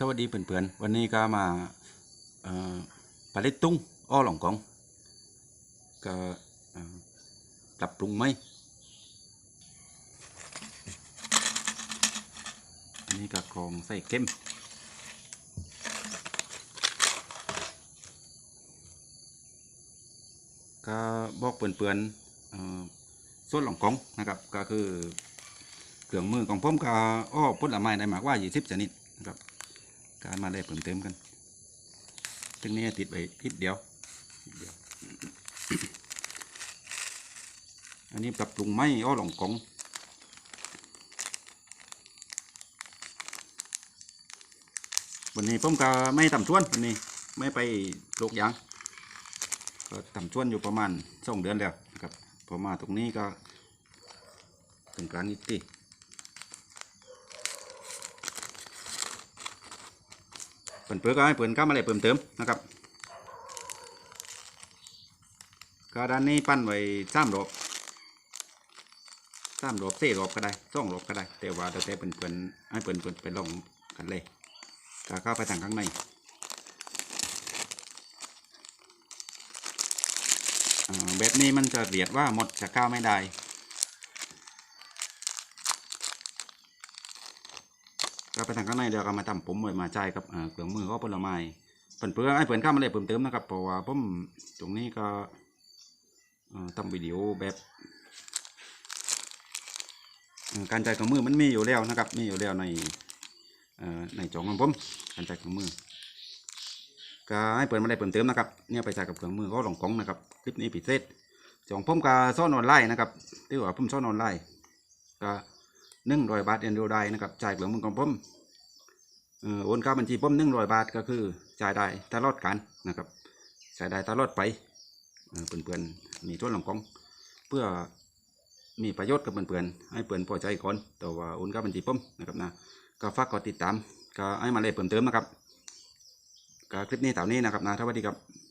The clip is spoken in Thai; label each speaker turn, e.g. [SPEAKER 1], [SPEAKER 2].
[SPEAKER 1] สวัสดีเพื่อนๆ วันนี้ก็มาเอ่อผลิตตุ้งอ้อหลงกองก็ปรับปรุงไหมอันนี้ก็กรองใส่เก็มก็บอกเปื่อนๆเอ่อส่วนหลงกองนะครับ ก็คือเครื่องมือของผมก็อ้อผลไม้ได้มากกว่า 20ชนิดนะครับ การมาได้เพิ่มเติมกันซึ่งนี้ติดไปทิศเดียวเดียว อันนี้ปรับปรุงไม่อ้อหลงกงวันนี้ผมก็ไม่ต่ำชวนวันนี้ไม่ไปโลกยางก็ต่ำชวนอยู่ประมาณสองเดือนแล้วนะครับพอมาตรงนี้ก็ถึงกลางนิดที่ เปิ่นเปื้อก็ให้เปิ่นก้ามอะไรเพิ่มเติมนะครับก็ด้านนี้ปั้นไว้สามรอบสามรอบสี่รอบก็ได้สองรอบก็ได้ แต่ว่าแต่เปิ่นเปิ่นให้เปิ่นเปิ่นไปลองกันเลยก็เข้าไปทางข้างในแบบนี้มันจะเรียดว่าหมดจะเข้าวไม่ได้ ก็ไปทางข้างในเดี๋ยวก็มาทำผมไว้มาจ่ายกับเครื่องมือก็ผลไม้เปิ่นเพื่อให้เปิ่นข้ามมาเลยเพิ่มเติมนะครับเพราะว่าผมตรงนี้ก็ทำวิดีโอแบบการใจ่ายเครื่องมือมันมีอยู่แล้วนะครับ มีอยู่แล้วในในจองของผมการใจ่ายเครื่องมือก็ให้เปิดมาได้เพิ่มเติมนะครับเนี่ยไปจ่ายกับเครื่องมือก็หลงกองนะครับคลิปนี้พิเศษจองผมก็ซ่อนออนไลน์นะครับที่ว่าผมซ่อนออนไลน์ก็ หนึ่งร้อยบาทเอ็นดียวได้นะครับจ่ายเครื่องมือของผมเอ่อโอนเข้าบัญชีผมหนึ่งร้อยบาทก็คือจ่ายได้ตลอดการนะครับจ่ายได้ตลอดไปเอ่อเพื่อนๆมีทุนหลังกอง เพื่อมีประโยชน์กับเพื่อนๆให้เพื่อนพอใจก่อนแต่ว่าโอนเข้าบัญชีผมนะครับนะก็ฝากกดติดตามก็ให้มาเลยเพิ่มเติมนะครับก็คลิปนี้เท่านี้นะครับนะสวัสดีครับ